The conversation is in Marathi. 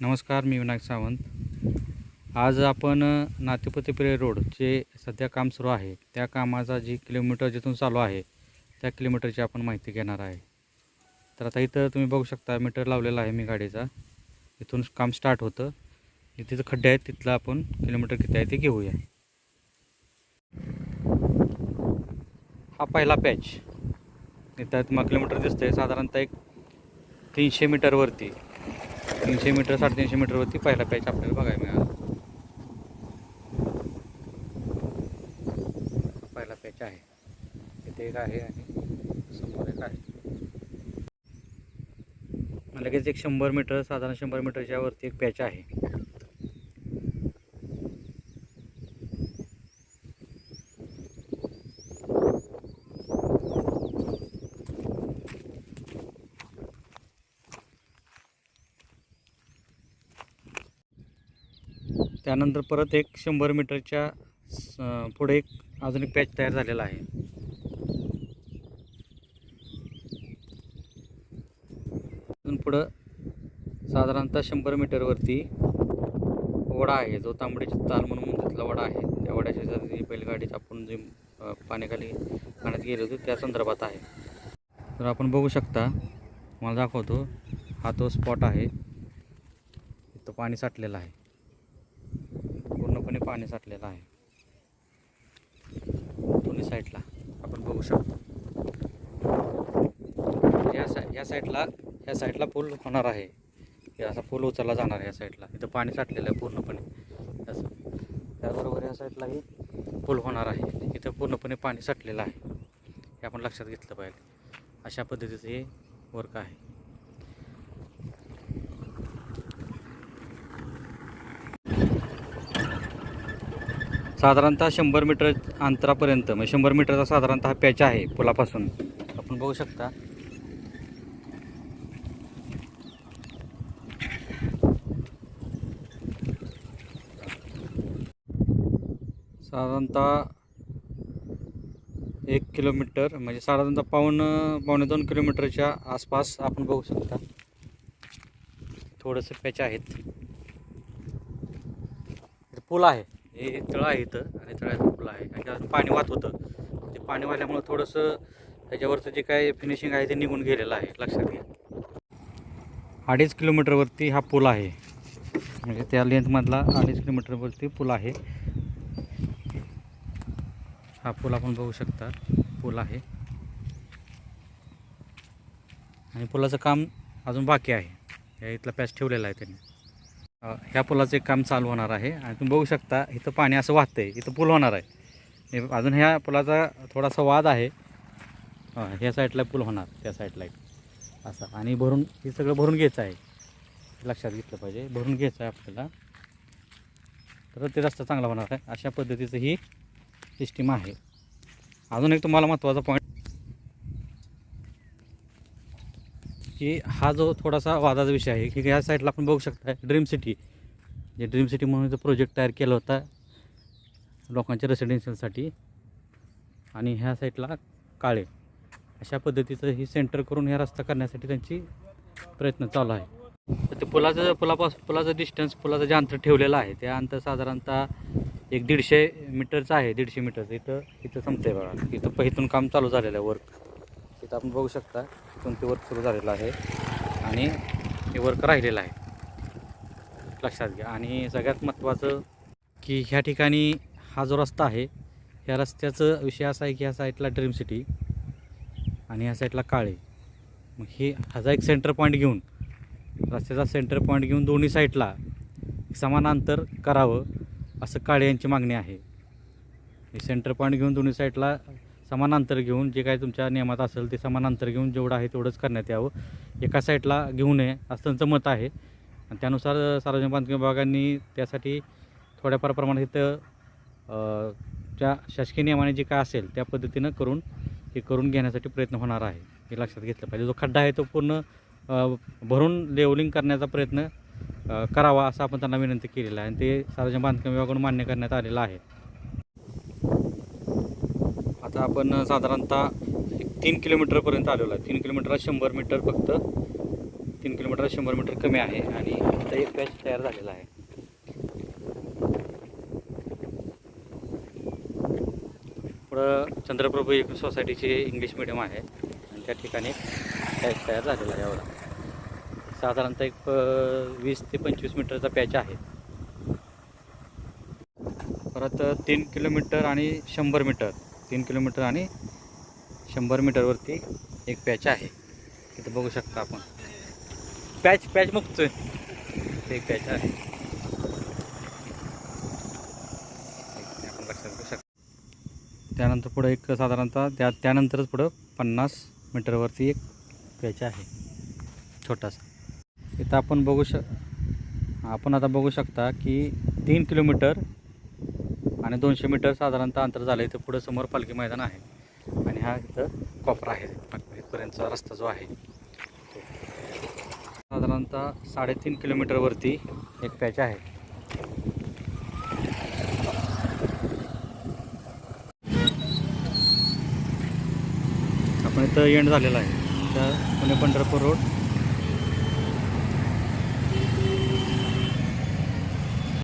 नमस्कार मी विनायक सावंत. आज आपण नातेपती नातेपतीपिरे रोड जे सध्या काम सुरू आहे त्या कामाचा जी किलोमीटर जिथून चालू आहे त्या किलोमीटरची आपण माहिती घेणार आहे. तर आता इथं तुम्ही बघू शकता मीटर लावलेला आहे मी गाडीचा. इथून काम स्टार्ट होतं. तिथं खड्डे आहेत तिथलं आपण किलोमीटर किती आहे ते घेऊया. हा पहिला पॅच. इथं तुम्हाला किलोमीटर दिसतंय. साधारणतः एक तीनशे मीटरवरती तीनशे मीटर साडेतीनशे मीटरवरती पहिला पॅच आपल्याला बघायला मिळाला. पहिला पॅच आहे. इथे एक आहे आणि समोर एक आहे. लगेच एक शंभर मीटर साधारण शंभर मीटरच्या वरती एक पॅच आहे. त्यानंतर परत एक शंभर मीटरच्या पुढे एक अजून एक पॅच तयार झालेला आहे. अजून पुढं साधारणतः शंभर मीटरवरती वडा आहे. जो तांबडीची ताल म्हणून तिथला वडा आहे. त्या वड्याच्या शेजारी बैलगाडीत आपण जे पाण्याखाली पाण्यात गेलो होतो. त्या संदर्भात आहे. तर आपण बघू शकता मला दाखवतो हा तो स्पॉट आहे. तो पाणी साठलेला आहे. पाणी साठलेलं आहे. दोन्ही साईडला आपण बघू शकतो. या सा या साईडला या साईडला पूल होणार आहे. असा पूल उचलला जाणार या साईडला. इथं पाणी साठलेलं आहे पूर्णपणे. असं. त्याबरोबर या साईडलाही पूल होणार आहे. इथं पूर्णपणे पाणी साठलेलं आहे. हे आपण लक्षात घेतलं पाहिजे. अशा पद्धतीचं हे वर्क आहे. साधारणतः शंभर मीटर अंतरापर्यंत म्हणजे शंभर मीटरचा साधारणतः पॅच आहे पुलापासून. आपण बघू शकता. साधारणतः एक किलोमीटर म्हणजे साधारणतः पाऊण पावणे दोन किलोमीटरच्या आसपास आपण बघू शकता. थोडंसं पॅच आहेत. पूल आहे. हे तळ आहे इथं आणि तळ्याचं पूल आहे. आणि त्यात पाणी वाहत होतं. ते पाणी वाहल्यामुळं थोडंसं त्याच्यावरचं जे काय फिनिशिंग आहे ते निघून गेलेलं आहे लक्षात घ्या. अडीच किलोमीटरवरती हा पूल आहे. म्हणजे त्या लेंथमधला अडीच किलोमीटरवरती पूल आहे. हा पूल आपण बघू शकता. पूल आहे. आणि पुलाचं काम अजून बाकी आहे. या इथला पॅच ठेवलेला आहे त्यांनी. ह्या पुलाचं एक काम चालू होणार आहे. आणि तुम्ही बघू शकता इथं पाणी असं वाहतं आहे इथं पूल होणार आहे. हे अजून ह्या पुलाचा थोडासा वाद आहे. ह्या साईडला पूल होणार त्या साईडला एक. असा. आणि भरून हे सगळं भरून घ्यायचं आहे. लक्षात घेतलं पाहिजे. भरून घ्यायचं आहे आपल्याला. तर ते रस्ता चांगला होणार आहे. अशा पद्धतीचं ही सिस्टीम आहे. अजून एक तुम्हाला महत्त्वाचा पॉईंट की हा जो थोडासा वादाचा विषय आहे की ह्या साईडला आपण बघू शकता ड्रीम सिटी जे ड्रीम सिटी म्हणून जो प्रोजेक्ट तयार केला होता लोकांच्या रेसिडेन्शियलसाठी आणि ह्या साईडला काळे. अशा पद्धतीचं ही सेंटर करून ह्या रस्ता करण्यासाठी त्यांची प्रयत्न चालू आहे. तर ते पुलाचं पुलापासून पुलाचं डिस्टन्स पुलाचं जे अंतर ठेवलेलं आहे ते अंतर साधारणतः एक दीडशे मीटरचं आहे दीडशे मीटरचं इथं इथं संपतंय बघा. इथं प- इथून काम चालू झालेलं आहे वर्क इथं आपण बघू शकता इथून ते वर्क सुरू झालेलं आहे. आणि हे वर्क राहिलेलं आहे. लक्षात घ्या. आणि सगळ्यात महत्त्वाचं की ह्या ठिकाणी हा जो रस्ता आहे ह्या रस्त्याचं विषय असा आहे की ह्या साईडला ड्रीम सिटी आणि ह्या साईडला काळे. मग हे ह्याचा एक सेंटर पॉईंट घेऊन रस्त्याचा सेंटर पॉईंट घेऊन दोन्ही साईडला समान अंतर करावं असं काळे यांची मागणी आहे. हे सेंटर पॉईंट घेऊन दोन्ही साईडला समान अंतर घेऊन जे काय तुमच्या नियमात असेल ते समान अंतर घेऊन जेवढं आहे तेवढंच करण्यात यावं. एका साईडला घेऊ नये असं त्यांचं मत आहे. आणि त्यानुसार सार्वजनिक बांधकाम विभागांनी त्यासाठी थोड्याफार प्रमाणात इथं ज्या शासकीय नियमाने जे काय असेल त्या पद्धतीनं करून हे करून घेण्यासाठी प्रयत्न होणार आहे. हे लक्षात घेतलं पाहिजे. जो खड्डा आहे तो पूर्ण भरून लेवलिंग करण्याचा प्रयत्न करावा असं आपण त्यांना विनंती केलेला आहे. आणि ते सार्वजनिक बांधकाम विभागाकडून मान्य करण्यात आलेलं आहे. आता आपण साधारणतः एक तीन किलोमीटरपर्यंत आलेलो आहे. तीन किलोमीटरला शंभर मीटर फक्त. तीन किलोमीटरला शंभर मीटर कमी आहे आणि आता एक पॅच तयार झालेला आहे. पुढं चंद्रप्रभू एक सोसायटीची इंग्लिश मिडियम आहे. आणि त्या ठिकाणी पॅच तयार झालेला आहे एवढा. साधारणतः एक वीस ते पंचवीस मीटरचा पॅच आहे. परत तीन किलोमीटर आणि शंभर मीटर. तीन किलोमीटर आणि शंभर मीटरवरती एक पॅच आहे. तिथं बघू शकता आपण. पॅच पॅच बघतोय. ते एक पॅच आहे. आपण लक्षात घेऊ शकतो त्यानंतर पुढं एक साधारणतः त्या त्यानंतरच पुढं पन्नास मीटरवरती एक पॅच आहे. छोटासा. इथं आपण बघू शक आपण आता बघू शकता की तीन किलोमीटर आणि दोनशे मीटर साधारणतः अंतर झालं इथं पुढं समोर पालखी मैदान आहे. आणि हा इथं कॉपर आहे. इथपर्यंतचा रस्ता जो आहे साधारणतः साडेतीन किलोमीटरवरती एक पॅच आहे. आपण इथं एंड झालेला आहे. तर पुणे पंढरपूर रोड.